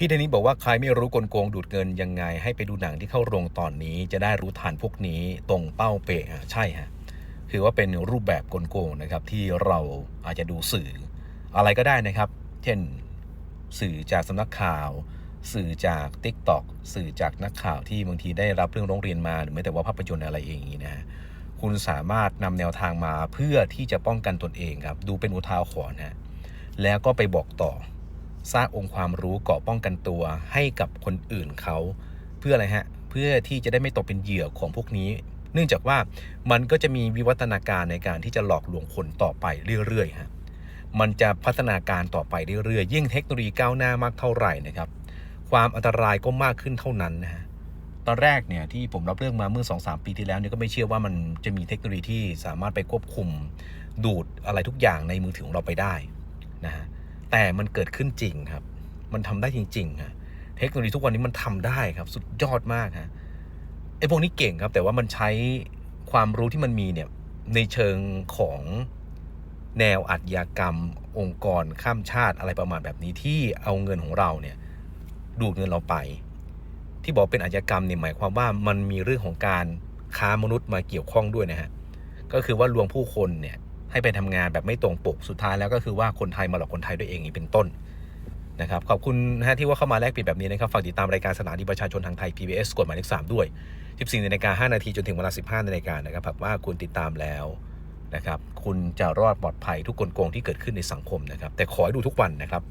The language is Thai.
พี่เดนิสบอกว่าใครไม่รู้กลโกงดูดเงินยังไง ให้ไปดูหนังที่เข้าโรงตอนนี้ จะได้รู้ทันพวกนี้ตรงเป้าเป๊ะอะใช่ฮะคือว่าเป็นรูปแบบกลโกงนะครับที่เราอาจจะดูสื่อ อะไรก็ได้นะครับ เช่น สื่อจากสำนักข่าว สื่อจาก t ิ k t o k สื่อจากนักข่าวที่บางทีได้รับเรื่องร้องเรียนมาหรือแม้แต่ว่าภาพยนตร์อะไรเองอย่างนี้นะฮะคุณสามารถนำแนวทางมาเพื่อที่จะป้องกันตนเองครับ ดูเป็นอุทาหรณ์ฮะแล้วก็ไปบอกต่อ สร้างองค์ความรู้เกาะป้องกันตัวให้กับคนอื่นเขา เพื่ออะไรฮะ เพื่อที่จะได้ไม่ตกเป็นเหยื่อของพวกนี้ เนื่องจากว่ามันก็จะมีวิวัฒนาการในการที่จะหลอกลวงคนต่อไปเรื่อยๆฮะมันจะพัฒนาการต่อไปเรื่อยๆยิ่งเทคโนโลยีก้าวหน้ามากเท่าไหร่นะครับ ความอันตรายก็มากขึ้นเท่านั้นนะฮะตอนแรกเนี่ยที่ผมรับเรื่องมาเมื่อ 2-3 ปีที่แล้วเนี่ยก็ไม่เชื่อว่ามันจะมีเทคโนโลยีที่สามารถไปควบคุมดูดอะไรทุกอย่างในมือถือของเราไปได้นะฮะ แต่มันเกิดขึ้นจริงครับ มันทำได้จริงๆฮะเทคโนโลยีทุกวันนี้มันทำได้ครับ สุดยอดมากฮะไอ้พวกนี้เก่งครับ แต่ว่ามันใช้ความรู้ที่มันมีเนี่ยในเชิงของแนวอาชญากรรม องค์กรข้ามชาติอะไรประมาณแบบนี้ที่เอาเงินของเราเนี่ยดูดเงินเราไป ที่บอกเป็นอาชญากรรมเนี่ยหมายความว่ามันมีเรื่องของการค้ามนุษย์มาเกี่ยวข้องด้วยนะฮะก็คือว่าลวงผู้คนเนี่ย ให้ไปทำงานแบบไม่ตรงปกสุดท้ายแล้วก็คือว่าคนไทยมาหลอกคนไทยด้วยเองอีกเป็นต้นนะครับขอบคุณนะที่ว่าเข้ามาแลกเปลี่ยนแบบนี้นะครับฝากติดตามรายการสถานีประชาชนทางไทย PBS กฎหมายเลข3ด้วย 14นาฬิกา5นาทีจนถึงเวลา 15นาฬิกานะครับหากว่าคุณติดตามแล้วนะครับคุณจะรอดปลอดภัยทุกกลโกงที่เกิดขึ้นในสังคมนะครับแต่ขอให้ดูทุกวันนะครับ